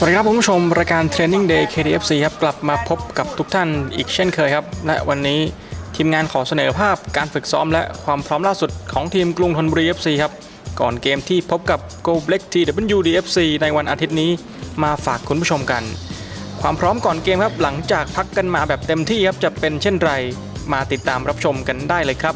สวัสดีครับคุณผู้ชม รายการ Training Day KDFC ครับ กลับมาพบกับทุกท่านอีกเช่นเคยครับ และวันนี้ทีมงานขอเสนอภาพการฝึกซ้อมและความพร้อมล่าสุดของทีมกรุงธนบุรี FC ครับ ก่อนเกมที่พบกับ Go Black TWDFC ในวันอาทิตย์นี้มาฝากคุณผู้ชมกัน ความพร้อมก่อนเกมครับหลังจากพักกันมาแบบเต็มที่ครับจะเป็นเช่นไร มาติดตามรับชมกันได้เลยครับ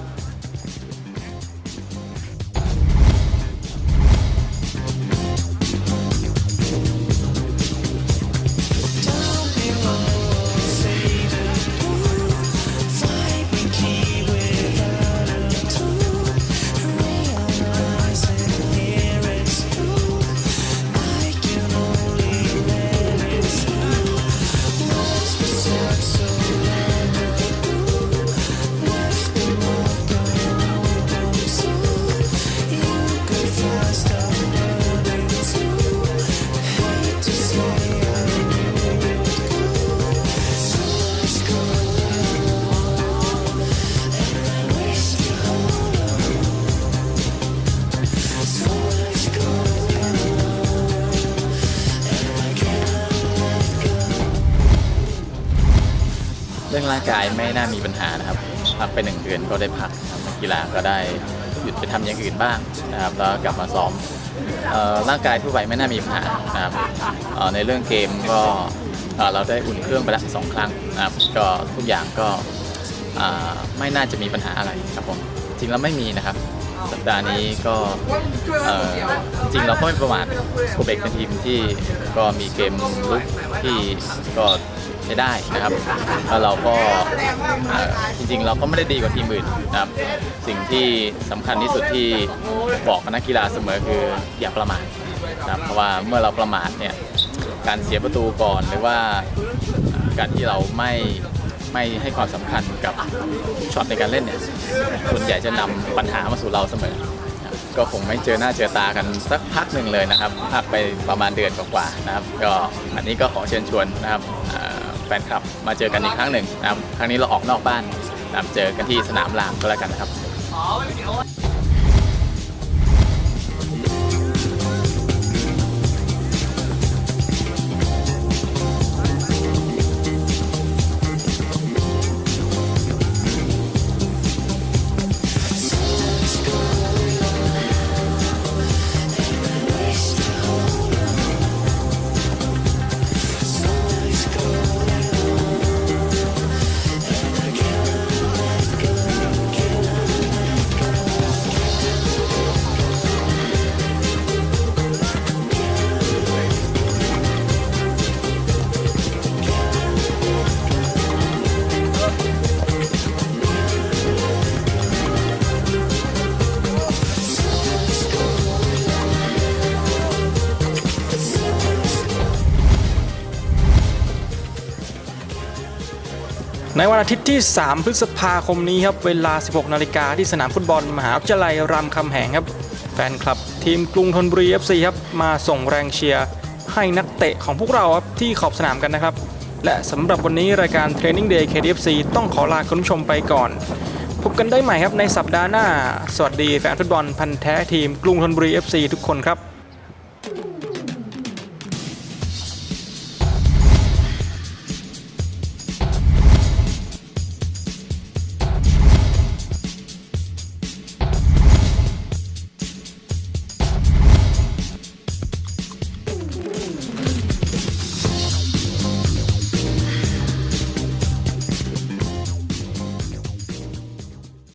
เรื่องร่างกายไม่น่ามีปัญหานะครับ พักไปหนึ่งเดือนก็ได้พักครับนักกีฬาก็ได้หยุดไปทำอย่างอื่นบ้างนะครับแล้วกลับมาซ้อมร่างกายทั่วไปไม่น่ามีปัญหานะครับในเรื่องเกมก็เราได้อุ่นเครื่องไปแล้วสองครั้งนะครับก็ทุกอย่างก็ไม่น่าจะมีปัญหาอะไรครับผมจริงแล้วไม่มีนะครับ สัปดาห์นี้ก็จริงเราก็ไม่ประมาทโคเบกเป็นทีมที่ก็มีเกมลุกที่ก็ ใช้ได้นะครับแล้วเราก็จริงๆ เราก็ไม่ได้ดีกว่าทีมอื่นนะครับ สิ่งที่สำคัญที่สุดที่บอกนักกีฬาเสมอคืออย่าประมาทนะครับเพราะว่าเมื่อเราประมาทเนี่ยการเสียประตูก่อนหรือว่าการที่เราไม่ไม่ให้ความสำคัญกับช็อตในการเล่นเนี่ยส่วนใหญ่จะนำปัญหามาสู่เราเสมอ ก็คงไม่เจอหน้าเจอตากันสักพักหนึ่งเลยนะครับพักไปประมาณเดือนกว่าๆนะครับ ก็อันนี้ก็ขอเชิญชวนนะครับ ฟนคลับ มาเจอกันอีกครั้งหนึ่งนะครับครั้งนี้เราออกนอกบ้านนะครับเจอกันที่สนามรามก็แล้วกันนะครับ ในวันอาทิตย์ที่ 3 พฤษภาคมนี้ครับ เวลา 16 นาฬิกาที่สนามฟุตบอลมหาวิทยาลัยรามคำแหงครับ แฟนคลับทีมกรุงธนบุรี FC ครับ มาส่งแรงเชียร์ให้นักเตะของพวกเราครับที่ขอบสนามกันนะครับ และสำหรับวันนี้รายการ Training Day KDFC ต้องขอลาคุณผู้ชมไปก่อน พบกันได้ใหม่ครับในสัปดาห์หน้า สวัสดีแฟนฟุตบอลพันธ์แท้ทีมกรุงธนบุรี FC ทุกคนครับ